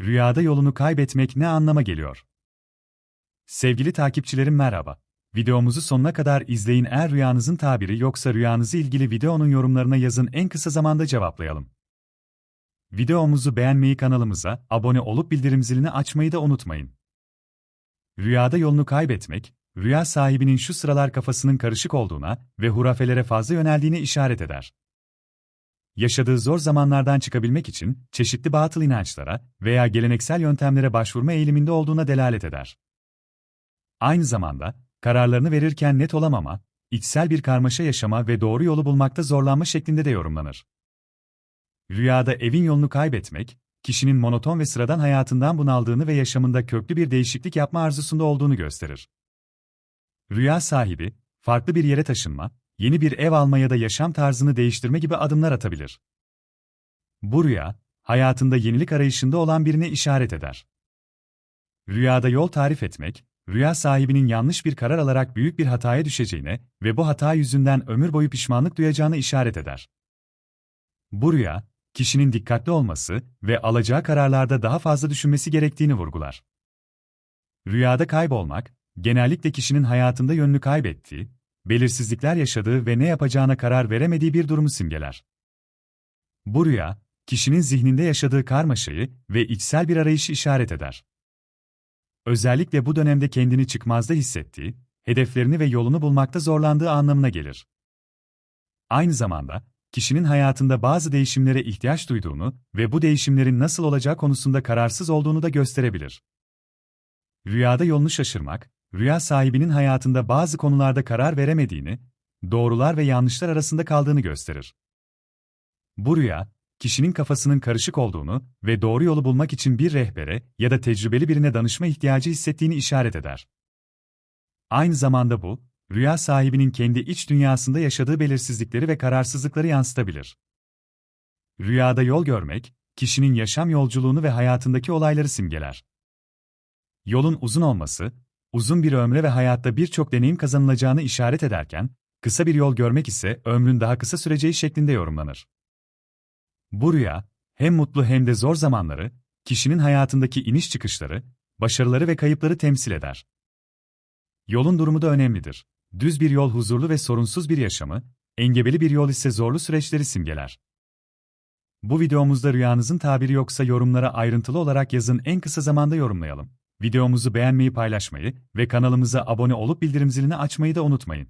Rüyada yolunu kaybetmek ne anlama geliyor? Sevgili takipçilerim merhaba. Videomuzu sonuna kadar izleyin eğer rüyanızın tabiri yoksa rüyanızı ilgili videonun yorumlarına yazın en kısa zamanda cevaplayalım. Videomuzu beğenmeyi kanalımıza abone olup bildirim zilini açmayı da unutmayın. Rüyada yolunu kaybetmek, rüya sahibinin şu sıralar kafasının karışık olduğuna ve hurafelere fazla yöneldiğine işaret eder yaşadığı zor zamanlardan çıkabilmek için çeşitli batıl inançlara veya geleneksel yöntemlere başvurma eğiliminde olduğuna delalet eder. Aynı zamanda, kararlarını verirken net olamama, içsel bir karmaşa yaşama ve doğru yolu bulmakta zorlanma şeklinde de yorumlanır. Rüyada evin yolunu kaybetmek, kişinin monoton ve sıradan hayatından bunaldığını ve yaşamında köklü bir değişiklik yapma arzusunda olduğunu gösterir. Rüya sahibi, farklı bir yere taşınma, yeni bir ev alma ya da yaşam tarzını değiştirme gibi adımlar atabilir. Bu rüya, hayatında yenilik arayışında olan birine işaret eder. Rüyada yol tarif etmek, rüya sahibinin yanlış bir karar alarak büyük bir hataya düşeceğine ve bu hata yüzünden ömür boyu pişmanlık duyacağını işaret eder. Bu rüya, kişinin dikkatli olması ve alacağı kararlarda daha fazla düşünmesi gerektiğini vurgular. Rüyada kaybolmak, genellikle kişinin hayatında yönünü kaybettiği, belirsizlikler yaşadığı ve ne yapacağına karar veremediği bir durumu simgeler. Bu rüya, kişinin zihninde yaşadığı karmaşayı ve içsel bir arayışı işaret eder. Özellikle bu dönemde kendini çıkmazda hissettiği, hedeflerini ve yolunu bulmakta zorlandığı anlamına gelir. Aynı zamanda, kişinin hayatında bazı değişimlere ihtiyaç duyduğunu ve bu değişimlerin nasıl olacağı konusunda kararsız olduğunu da gösterebilir. Rüyada yolunu şaşırmak, rüya sahibinin hayatında bazı konularda karar veremediğini, doğrular ve yanlışlar arasında kaldığını gösterir. Bu rüya, kişinin kafasının karışık olduğunu ve doğru yolu bulmak için bir rehbere ya da tecrübeli birine danışma ihtiyacı hissettiğini işaret eder. Aynı zamanda bu, rüya sahibinin kendi iç dünyasında yaşadığı belirsizlikleri ve kararsızlıkları yansıtabilir. Rüyada yol görmek, kişinin yaşam yolculuğunu ve hayatındaki olayları simgeler. Yolun uzun olması, uzun bir ömre ve hayatta birçok deneyim kazanılacağını işaret ederken, kısa bir yol görmek ise ömrün daha kısa süreceği şeklinde yorumlanır. Bu rüya, hem mutlu hem de zor zamanları, kişinin hayatındaki iniş çıkışları, başarıları ve kayıpları temsil eder. Yolun durumu da önemlidir. Düz bir yol huzurlu ve sorunsuz bir yaşamı, engebeli bir yol ise zorlu süreçleri simgeler. Bu videomuzda rüyanızın tabiri yoksa yorumlara ayrıntılı olarak yazın en kısa zamanda yorumlayalım. Videomuzu beğenmeyi paylaşmayı ve kanalımıza abone olup bildirim zilini açmayı da unutmayın.